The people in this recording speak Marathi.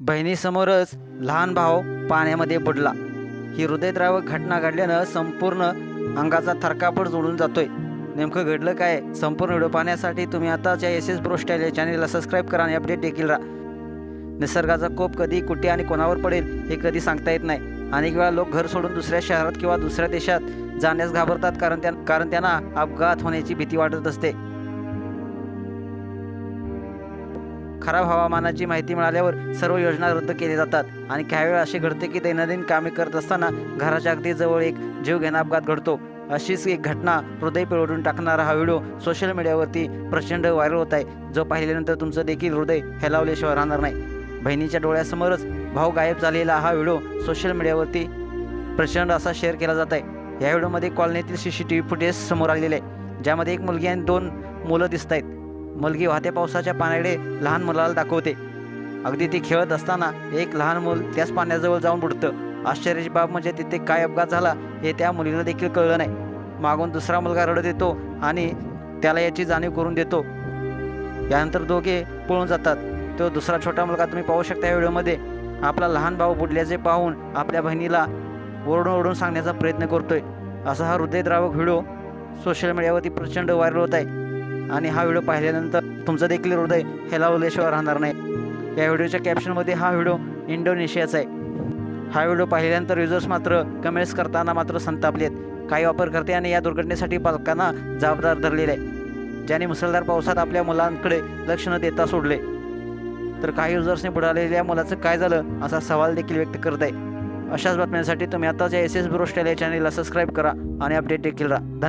बहिणीसमोरच लहान भाव पाण्यामध्ये बुडला. ही हृदयद्रावक घटना घडल्यानं संपूर्ण अंगाचा थरकापड जोडून जातोय. नेमकं घडलं काय? संपूर्ण व्हिडिओ पाहण्यासाठी तुम्ही आताच्या एस एस ब्रोस्टाईल या चॅनेलला सबस्क्राईब करा आणि अपडेट देखील राहा. निसर्गाचा कोप कधी कुठे आणि कोणावर पडेल हे कधी सांगता येत नाही. अनेक वेळा लोक घर सोडून दुसऱ्या शहरात किंवा दुसऱ्या देशात जाण्यास घाबरतात कारण त्या कारण त्यांना अपघात होण्याची भीती वाटत असते. खराब हवामानाची माहिती मिळाल्यावर सर्व योजना रद्द केल्या जातात. आणि काही वेळा असे घडते की दैनंदिन कामे करत असताना घराच्या अगदी जवळ एक जीवघेणा अपघात घडतो. अशीच एक घटना हृदय पिळवून टाकणारा हा व्हिडिओ सोशल मीडियावरती प्रचंड व्हायरल होत आहे. जो पाहिल्यानंतर तुमचं देखील हृदय हेलावल्याशिवाय राहणार नाही. बहिणीच्या डोळ्यासमोरच भाऊ गायब झालेला हा व्हिडिओ सोशल मीडियावरती प्रचंड असा शेअर केला जात आहे. या व्हिडिओमध्ये कॉलनीतील C C T V footage समोर आलेले आहे. ज्यामध्ये एक मुलगी आणि दोन मुलं दिसत आहेत मुलगी वाहत्या पावसाच्या पाण्याकडे लहान मुलाला दाखवते. अगदी ती खेळत असताना एक लहान मूल त्याच पाण्याजवळ जाऊन बुडतं. आश्चर्याची बाब म्हणजे तिथे काय अपघात झाला हे त्या मुलीला देखील कळलं नाही. मागून दुसरा मुलगा रडत येतो आणि त्याला याची जाणीव करून देतो. यानंतर दोघे पळून जातात. तो दुसरा छोटा मुलगा तुम्ही पाहू शकता या व्हिडिओमध्ये. आपला लहान भाऊ बुडल्याचे पाहून आपल्या बहिणीला ओरडून ओरडून सांगण्याचा प्रयत्न करतोय. असा हा हृदयद्रावक व्हिडिओ सोशल मीडियावरती प्रचंड व्हायरल होत आहे. आणि हा व्हिडिओ पाहिल्यानंतर तुमचं देखील हृदय हेलावल्याशिवाय राहणार नाही. या व्हिडिओच्या कॅप्शनमध्ये हा व्हिडिओ इंडोनेशियाचा आहे. हा व्हिडिओ पाहिल्यानंतर युजर्स मात्र कमेंट्स करताना मात्र संतापलेत काही वापरकर्ते आणि या दुर्घटनेसाठी पालकांना जबाबदार धरलेले आहे ज्याने मुसळधार पावसात आपल्या मुलांकडे लक्ष न देता सोडले. तर काही युजर्सने बुडालेल्या मुलाचं काय झालं असा सवाल देखील व्यक्त करत आहे. अशाच बातम्यांसाठी तुम्ही आताच्या एस एस ब्रोस्टेल या चॅनेलला सबस्क्राईब करा आणि अपडेट देखील राहा. धन्यवाद.